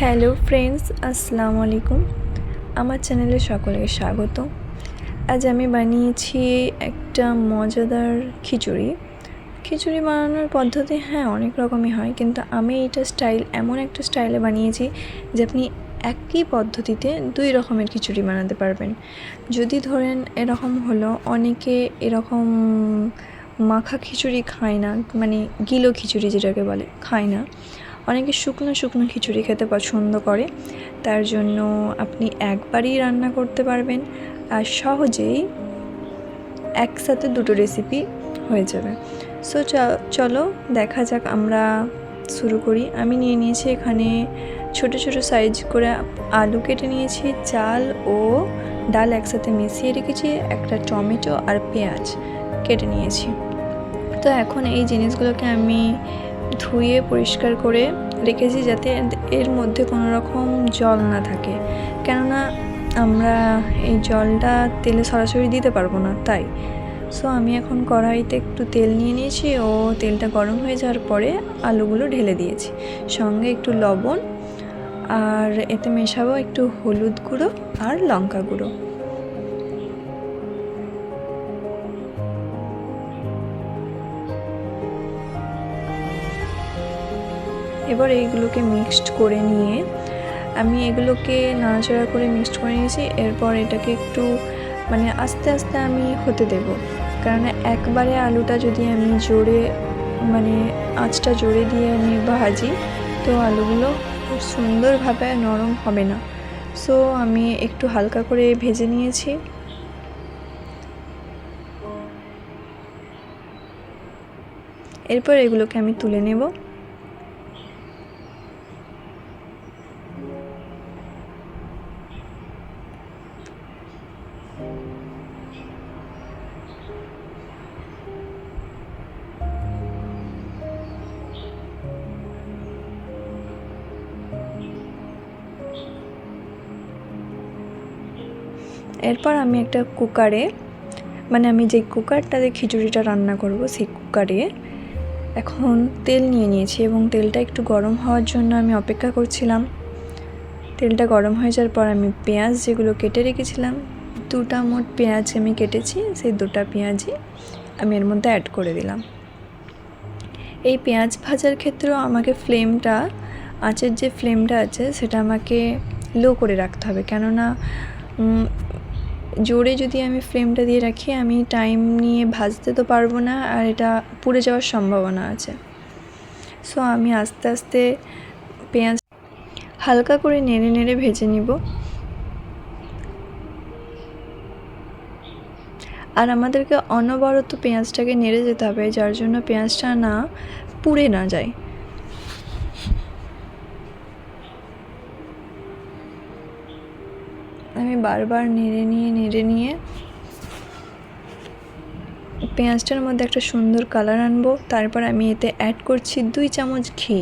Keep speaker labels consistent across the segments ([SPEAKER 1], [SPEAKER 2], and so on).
[SPEAKER 1] Hello friends, আসসালামু আলাইকুম। আমার চ্যানেলে সকলকে স্বাগত। আজ আমি বানিয়েছি একটা মজাদার খিচুড়ি। খিচুড়ি বানানোর পদ্ধতি হ্যাঁ অনেক রকমই হয়, কিন্তু আমি এটা স্টাইল, এমন একটা স্টাইলে বানিয়েছি যে আপনি একই পদ্ধতিতে দুই রকমের খিচুড়ি বানাতে পারবেন। যদি ধরেন এরকম হলো, অনেকে এরকম মাখা খিচুড়ি খায় না মানে গিলো খিচুড়ি যেটাকে বলে, খায় না। অনেকে শুকনো শুকনো খিচুড়ি খেতে পছন্দ করে। তার জন্য আপনি একবারই রান্না করতে পারবেন আর সহজেই একসাথে দুটো রেসিপি হয়ে যাবে। সো চলো দেখা যাক আমরা শুরু করি। আমি নিয়ে নিয়েছি এখানে ছোট ছোট সাইজ করে আলু কেটে নিয়েছি, চাল ও ডাল একসাথে মিশিয়ে রেখেছি, একটা টমেটো আর পেঁয়াজ কেটে নিয়েছি। তো এখন এই জিনিসগুলোকে আমি ধুয়ে পরিষ্কার করে রেখেছি যাতে এর মধ্যে কোনো রকম জল না থাকে। কেননা আমরা এই জলটা তেলে সরাসরি দিতে পারব না, তাই। সো আমি এখন কড়াইতে একটু তেল নিয়ে নিয়েছি। ও তেলটা গরম হয়ে যাওয়ার পরে আলুগুলো ঢেলে দিয়েছি। সঙ্গে একটু লবণ আর এতে মেশাবো একটু হলুদ গুঁড়ো আর লঙ্কা গুঁড়ো। এবার এইগুলোকে মিক্সড করে নিয়ে আমি এগুলোকে নাড়াচাড়া করে মিক্সড করে নিয়েছি। এরপর এটাকে একটু মানে আস্তে আস্তে আমি হতে দেব। কারণ একবারে আলুটা যদি আমি জোরে মানে আঁচটা জোরে দিয়ে আমি ভাজি, তো আলুগুলো খুব সুন্দরভাবে নরম হবে না। সো আমি একটু হালকা করে ভেজে নিয়েছি। এরপর এগুলোকে আমি তুলে নেব। এরপর আমি একটা কুকারে মানে আমি যে কুকারটাতে খিচুড়িটা রান্না করব সেই কুকারে এখন তেল নিয়ে নিয়েছি এবং তেলটা একটু গরম হওয়ার জন্য আমি অপেক্ষা করছিলাম। তেলটা গরম হয়ে যাওয়ার পর আমি পেঁয়াজ যেগুলো কেটে রেখেছিলাম, দুটা মোট পেঁয়াজ আমি কেটেছি, সেই দুটা পেঁয়াজই আমি এর মধ্যে অ্যাড করে দিলাম। এই পেঁয়াজ ভাজার ক্ষেত্রেও আমাকে ফ্লেমটা আঁচের যে ফ্লেমটা আছে সেটা আমাকে লো করে রাখতে হবে। কেননা জোরে যদি আমি ফ্লেমটা দিয়ে রাখি, আমি টাইম নিয়ে ভাজতে তো পারব না আর এটা পুড়ে যাওয়ার সম্ভাবনা আছে। সো আমি আস্তে আস্তে পেঁয়াজ হালকা করে নেড়ে নেড়ে ভেজে নিব। আর আমাদেরকে অনবরত পেঁয়াজটাকে নেড়ে যেতে হবে, যার জন্য পেঁয়াজটা না পুড়ে না যায়। আমি বারবার নেড়ে নিয়ে নেড়ে নিয়ে পেঁয়াজটার মধ্যে একটা সুন্দর কালার আনব। তারপর আমি এতে অ্যাড করছি দুই চামচ ঘি।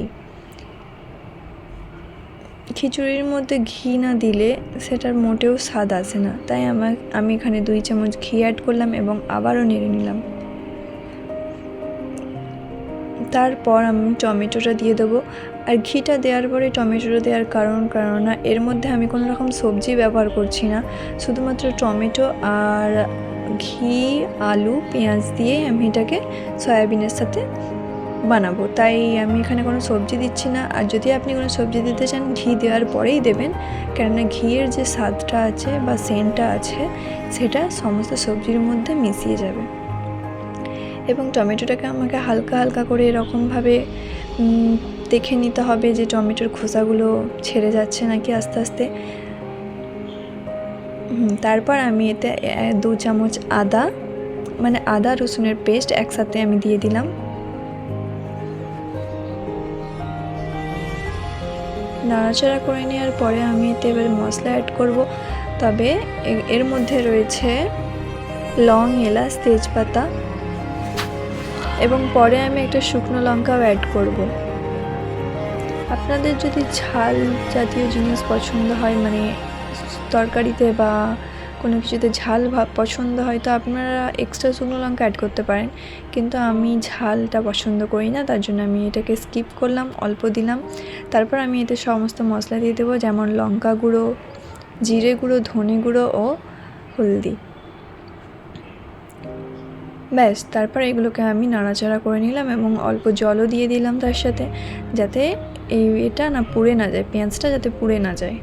[SPEAKER 1] খিচুড়ির মধ্যে ঘি না দিলে সেটার মোটেও স্বাদ আসে না। তাই আমার আমি এখানে দুই চামচ ঘি অ্যাড করলাম এবং আবারও নেড়ে নিলাম। তারপর আমি টমেটোটা দিয়ে দেবো। আর ঘিটা দেওয়ার পরে টমেটোটা দেওয়ার কারণ, কেননা এর মধ্যে আমি কোনো রকম সবজি ব্যবহার করছি না। শুধুমাত্র টমেটো আর ঘি, আলু, পেঁয়াজ দিয়ে আমি এটাকে সয়াবিনের সাথে বানাবো। তাই আমি এখানে কোনো সবজি দিচ্ছি না। আর যদি আপনি কোনো সবজি দিতে চান, ঘি দেওয়ার পরেই দেবেন। কেননা ঘিয়ের যে স্বাদটা আছে বা সেন্টটা আছে, সেটা সমস্ত সবজির মধ্যে মিশিয়ে যাবে। এবং টমেটোটাকে আমাকে হালকা হালকা করে এরকমভাবে দেখে নিতে হবে যে টমেটোর খোসাগুলো ছেড়ে যাচ্ছে নাকি আস্তে আস্তে। তারপর আমি এতে দু চামচ আদা মানে আদা, রসুনের পেস্ট একসাথে আমি দিয়ে দিলাম। নাড়াচাড়া করে নেওয়ার পরে আমি এতে এবার মশলা অ্যাড করব। তবে এর মধ্যে রয়েছে লং এলাচ, তেজপাতা এবং পরে আমি একটা শুকনো লঙ্কাও অ্যাড করব। আপনাদের যদি ঝাল জাতীয় জিনিস পছন্দ হয় মানে তরকারিতে বা কোনো কিছুতে ঝাল পছন্দ হয়, তো আপনারা এক্সট্রা শুকনো লঙ্কা অ্যাড করতে পারেন। কিন্তু আমি ঝালটা পছন্দ করি না, তার জন্য আমি এটাকে স্কিপ করলাম, অল্প দিলাম। তারপর আমি এতে সমস্ত মশলা দিয়ে দেবো, যেমন লঙ্কা গুঁড়ো, জিরে গুঁড়ো, ধনে গুঁড়ো ও হলদি। ব্যাস, তারপর এগুলোকে আমি নাড়াচাড়া করে নিলাম এবং অল্প জলও দিয়ে দিলাম তার সাথে, যাতে এই এটা না পুড়ে না যায়, পেঁয়াজটা যাতে পুড়ে না যায়।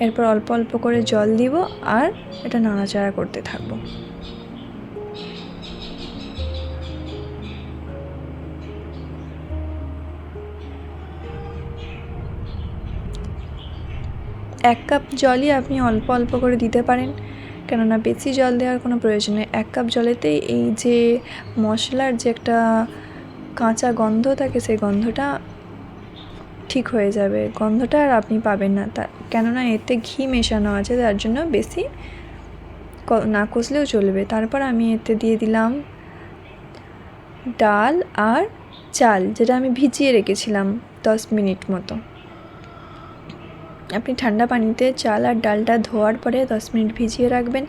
[SPEAKER 1] এরপর অল্প অল্প করে জল দিব আর এটা নাড়াচাড়া করতে থাকব। এক কাপ জলই আপনি অল্প অল্প করে দিতে পারেন। কেননা বেশি জল দেওয়ার কোনো প্রয়োজন নেই। এক কাপ জলেতেই এই যে মশলার যে একটা কাঁচা গন্ধ থাকে, সেই গন্ধটা ঠিক হয়ে যাবে। গন্ধটা আর আপনি পাবেন না। তা কেননা এতে ঘি মেশানো আছে, তার জন্য বেশি না কষলেও চলবে। তারপর আমি এতে দিয়ে দিলাম ডাল আর চাল, যেটা আমি ভিজিয়ে রেখেছিলাম দশ মিনিট মতো। আপনি ঠান্ডা পানিতে চাল আর ডালটা ধোয়ার পরে দশ মিনিট ভিজিয়ে রাখবেন।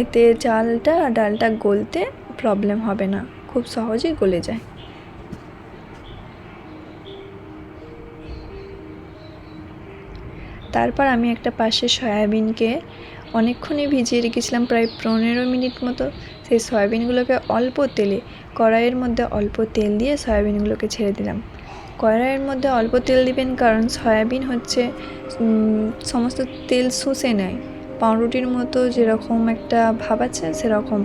[SPEAKER 1] এতে চালটা আর ডালটা গলতে প্রবলেম হবে না। খুব সহজেই গলে যায়। তারপর আমি একটা পাশে সয়াবিনকে অনেকক্ষণই ভিজিয়ে রেখেছিলাম, প্রায় পনেরো মিনিট মতো। সেই সয়াবিনগুলোকে অল্প তেলে, কড়াইয়ের মধ্যে অল্প তেল দিয়ে সয়াবিনগুলোকে ছেড়ে দিলাম। কড়াইয়ের মধ্যে অল্প তেল দিবেন কারণ সয়াবিন হচ্ছে সমস্ত তেল শুষে নেয়। পাউরুটির মতো যেরকম একটা ভাব আছে, সেরকম।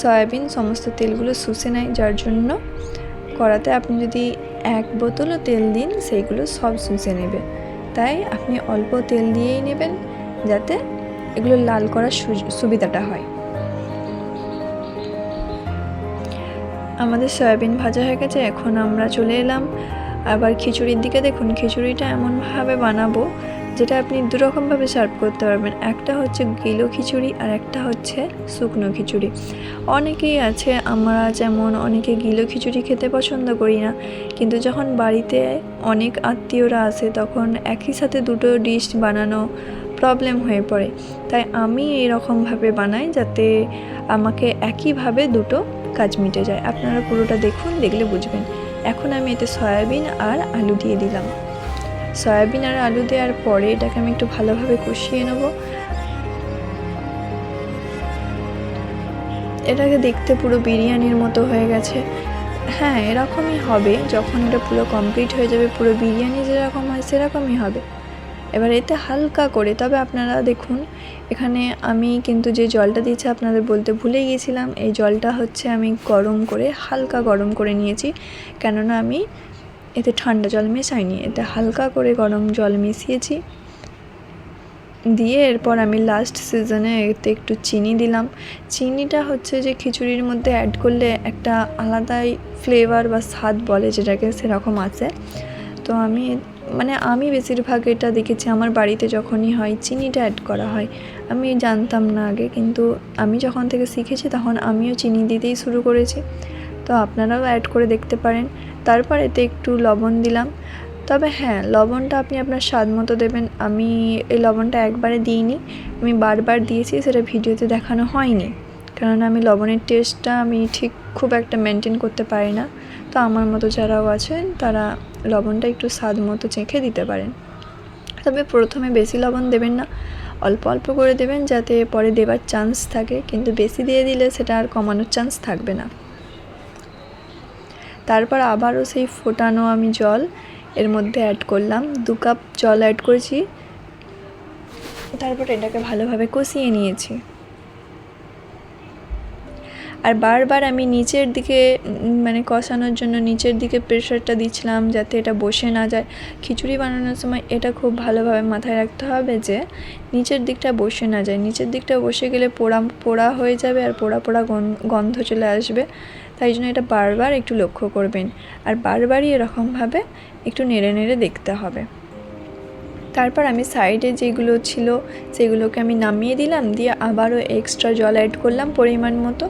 [SPEAKER 1] সয়াবিন সমস্ত তেলগুলো শুষে নেয়, যার জন্য কড়াতে আপনি যদি এক বোতলও তেল দিন, সেইগুলো সব শুষে নেবে। তাই আপনি অল্প তেল দিয়েই নেবেন, যাতে এগুলো লাল করার সুবিধাটা হয়। আমাদের সয়াবিন ভাজা হয়ে গেছে, এখন আমরা চলে এলাম। আবার খিচুড়ির দিকে দেখুন, খিচুড়িটা এমনভাবে বানাবো, যেটা আপনি দুরকমভাবে সার্ভ করতে পারবেন। একটা হচ্ছে গিলো খিচুড়ি আর একটা হচ্ছে শুকনো খিচুড়ি। অনেকেই আছে, আমরা যেমন অনেকে গিলো খিচুড়ি খেতে পছন্দ করি না, কিন্তু যখন বাড়িতে অনেক আত্মীয়রা আসে, তখন একই সাথে দুটো ডিশ বানানো প্রবলেম হয়ে পড়ে। তাই আমি এরকমভাবে বানাই, যাতে আমাকে একইভাবে দুটো কাজ মিটে যায়। আপনারা পুরোটা দেখুন, দেখলে বুঝবেন। এখন আমি এতে সয়াবিন আর আলু দিয়ে দিলাম। সয়াবিন আর আলু দেওয়ার পরে এটাকে আমি একটু ভালোভাবে কষিয়ে নেব। এটাকে দেখতে পুরো বিরিয়ানির মতো হয়ে গেছে। হ্যাঁ এরকমই হবে। যখন এটা পুরো কমপ্লিট হয়ে যাবে, পুরো বিরিয়ানি যেরকম হয়, সেরকমই হবে। এবার এতে হালকা করে, তবে আপনারা দেখুন, এখানে আমি কিন্তু যে জলটা দিয়েছি আপনাদের বলতে ভুলে গিয়েছিলাম, এই জলটা হচ্ছে আমি গরম করে, হালকা গরম করে নিয়েছি। কেননা আমি এতে ঠান্ডা জল মেশাইনি, এতে হালকা করে গরম জল মিশিয়েছি। দিয়ে এরপর আমি লাস্ট সিজনে এতে একটু চিনি দিলাম। চিনিটা হচ্ছে যে খিচুড়ির মধ্যে অ্যাড করলে একটা আলাদাই ফ্লেভার বা স্বাদ বলে যেটাকে সেরকম আছে। তো আমি মানে আমি বেশিরভাগ এটা দেখেছি, আমার বাড়িতে যখনই হয় চিনিটা অ্যাড করা হয়। আমি জানতাম না আগে, কিন্তু আমি যখন থেকে শিখেছি তখন আমিও চিনি দিতেই শুরু করেছি। তো আপনারাও অ্যাড করে দেখতে পারেন। তারপর এতে একটু লবণ দিলাম। তবে হ্যাঁ লবণটা আপনি আপনার স্বাদ মতো দেবেন। আমি এই লবণটা একবারে দিইনি, আমি বারবার দিয়েছি, সেটা ভিডিওতে দেখানো হয়নি। কারণ আমি লবণের টেস্টটা আমি ঠিক খুব একটা মেনটেন করতে পারি না। তো আমার মতো যারাও আছেন, তারা লবণটা একটু স্বাদ মতো চেখে দিতে পারেন। তবে প্রথমে বেশি লবণ দেবেন না, অল্প অল্প করে দেবেন যাতে পরে দেবার চান্স থাকে। কিন্তু বেশি দিয়ে দিলে সেটা আর কমানোর চান্স থাকবে না। তারপর আবারও সেই ফোটানো আমি জল এর মধ্যে অ্যাড করলাম। দু কাপ জল অ্যাড করেছি। তারপর এটাকে ভালোভাবে কষিয়ে নিয়েছি। আর বারবার আমি নিচের দিকে মানে কষানোর জন্য নিচের দিকে প্রেশারটা দিচ্ছিলাম যাতে এটা বসে না যায়। খিচুড়ি বানানোর সময় এটা খুব ভালোভাবে মাথায় রাখতে হবে যে, নিচের দিকটা বসে না যায়। নিচের দিকটা বসে গেলে পোড়া পোড়া হয়ে যাবে আর পোড়া পোড়া গন্ধ চলে আসবে। তাই জন্য এটা বারবার একটু লক্ষ্য করবেন। আর বারবারই এরকমভাবে একটু নেড়ে নেড়ে দেখতে হবে। তারপর আমি সাইডে যেগুলো ছিল, সেগুলোকে আমি নামিয়ে দিলাম। দিয়ে আবারও এক্সট্রা জল অ্যাড করলাম পরিমাণ মতো।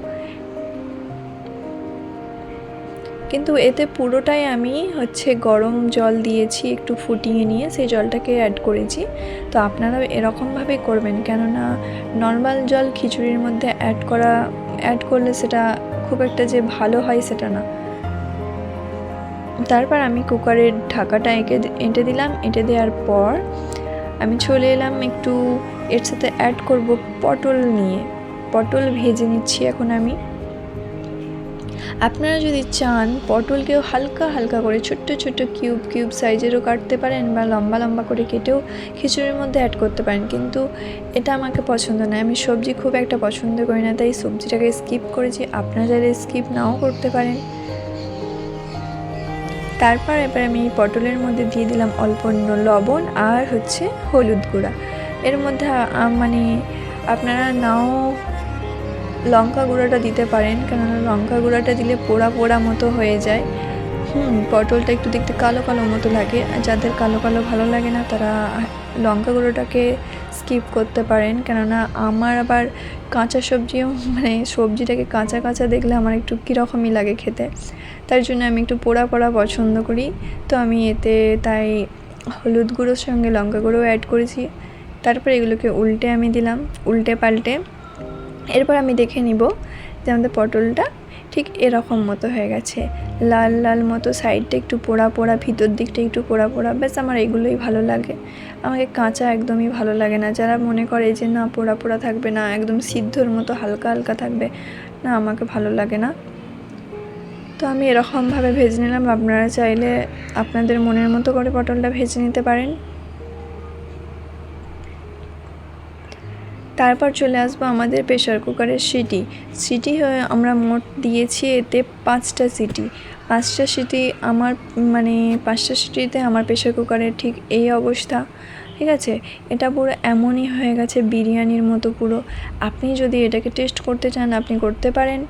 [SPEAKER 1] কিন্তু এতে পুরোটাই আমি হচ্ছে গরম জল দিয়েছি একটু ফুটিয়ে নিয়ে, সেই জলটাকে অ্যাড করেছি। তো আপনারাও এরকমভাবেই করবেন, কেননা নর্মাল জল খিচুড়ির মধ্যে অ্যাড করা অ্যাড করলে সেটা খুব একটা যে ভালো হয় সেটা না। তারপর আমি কুকারের ঢাকাটা এঁকে এঁটে দিলাম, এঁটে দেওয়ার পর আমি চলে এলাম একটু এর সাথে অ্যাড করব পটল নিয়ে। পটল ভেজে নিচ্ছি এখন আমি। আপনারা যদি চান, পটলকেও হালকা হালকা করে ছোট্ট ছোট্ট কিউব কিউব সাইজেরও কাটতে পারেন বা লম্বা লম্বা করে কেটেও খিচুড়ির মধ্যে অ্যাড করতে পারেন। কিন্তু এটা আমাকে পছন্দ নয়। আমি সবজি খুব একটা পছন্দ করি না, তাই সবজিটাকে স্কিপ করেছি। আপনারা চাইলে স্কিপ নাও করতে পারেন। তারপর এবার আমি পটলের মধ্যে দিয়ে দিলাম অল্প লবণ আর হচ্ছে হলুদ গুঁড়া। এর মধ্যে মানে আপনারা নাও লঙ্কা গুঁড়োটা দিতে পারেন, কেননা লঙ্কা গুঁড়োটা দিলে পোড়া পোড়া মতো হয়ে যায়। হুম, পটলটা একটু দেখতে কালো কালো মতো লাগে। যাদের কালো কালো ভালো লাগে না, তারা লঙ্কা গুঁড়োটাকে স্কিপ করতে পারেন। কেননা আমার আবার কাঁচা সবজিও মানে সবজিটাকে কাঁচা কাঁচা দেখলে আমার একটু কীরকমই লাগে খেতে। তার জন্য আমি একটু পোড়া পোড়া পছন্দ করি। তো আমি এতে তাই হলুদ গুঁড়োর সঙ্গে লঙ্কা গুঁড়ো অ্যাড করেছি। তারপর এগুলোকে উল্টে আমি দিলাম, উল্টে পাল্টে। এরপর আমি দেখে নিব যে আমাদের পটলটা ঠিক এরকম মতো হয়ে গেছে। লাল লাল মতো সাইডটা একটু পোড়া পোড়া, ভিতর দিকটা একটু পোড়া পোড়া, ব্যাস আমার এগুলোই ভালো লাগে। আমাকে কাঁচা একদমই ভালো লাগে না। যারা মনে করে যে না, পোড়া পোড়া থাকবে না, একদম সিদ্ধর মতো হালকা হালকা থাকবে, না আমাকে ভালো লাগে না। তো আমি এরকমভাবে ভেজে নিলাম। আপনারা চাইলে আপনাদের মনের মতো করে পটলটা ভেজে নিতে পারেন। তারপর চলে আসব আমাদের প্রেশার কুকারের সিটি সিটি হয়ে আমরা মোট দিয়েছি এতে পাঁচটা সিটি পাঁচটা সিটি আমার মানে পাঁচটা সিটিতে আমার প্রেশার কুকারের ঠিক এই অবস্থা। ঠিক আছে? এটা পুরো এমনই হয়ে গেছে বিরিয়ানির মতো পুরো। আপনি যদি এটাকে টেস্ট করতে চান, আপনি করতে পারেন।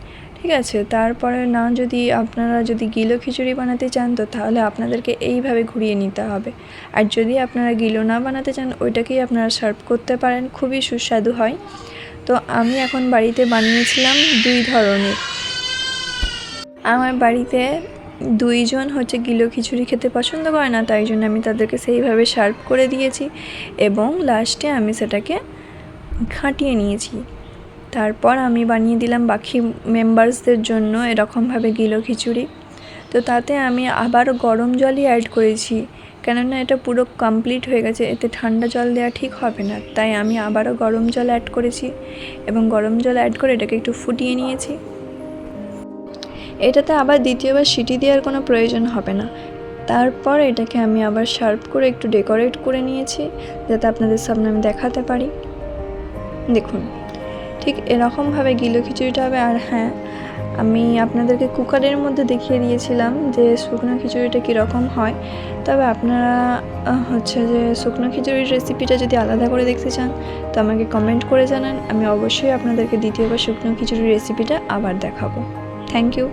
[SPEAKER 1] ঠিক আছে, তারপরে না যদি আপনারা যদি গিলো খিচুড়ি বানাতে চান তো তাহলে আপনাদেরকে এইভাবে ঘুরিয়ে নিতে হবে। আর যদি আপনারা গিলো না বানাতে চান, ওইটাকেই আপনারা সার্ভ করতে পারেন, খুবই সুস্বাদু হয়। তো আমি এখন বাড়িতে বানিয়েছিলাম দুই ধরনের। আমার বাড়িতে দুইজন হচ্ছে গিলো খিচুড়ি খেতে পছন্দ করে না, তাই জন্য আমি তাদেরকে সেইভাবে সার্ভ করে দিয়েছি এবং লাস্টে আমি সেটাকে ঘাঁটিয়ে নিয়েছি। তারপর আমি বানিয়ে দিলাম বাকি মেম্বার্সদের জন্য এরকমভাবে গিলো খিচুড়ি। তো তাতে আমি আবার গরম জলই অ্যাড করেছি। কেননা এটা পুরো কমপ্লিট হয়ে গেছে, এতে ঠান্ডা জল দেওয়া ঠিক হবে না। তাই আমি আবারও গরম জল অ্যাড করেছি এবং গরম জল অ্যাড করে এটাকে একটু ফুটিয়ে নিয়েছি। এটাতে আবার দ্বিতীয়বার সিটি দেওয়ার কোনো প্রয়োজন হবে না। তারপর এটাকে আমি আবার শার্প করে একটু ডেকোরেট করে নিয়েছি, যাতে আপনাদের সামনে আমি দেখাতে পারি। দেখুন। ঠিক এরকমভাবে গিলো খিচুড়িটা হবে আর হ্যাঁ আমি আপনাদেরকে কুকারের মধ্যে দেখিয়ে দিয়েছিলাম যে শুকনো খিচুড়িটা কীরকম হয়। তবে আপনারা হচ্ছে যে শুকনো খিচুড়ির রেসিপিটা যদি আলাদা করে দেখতে চান, তো আমাকে কমেন্ট করে জানান। আমি অবশ্যই আপনাদেরকে দ্বিতীয়বার শুকনো খিচুড়ির রেসিপিটা আবার দেখাবো। Thank you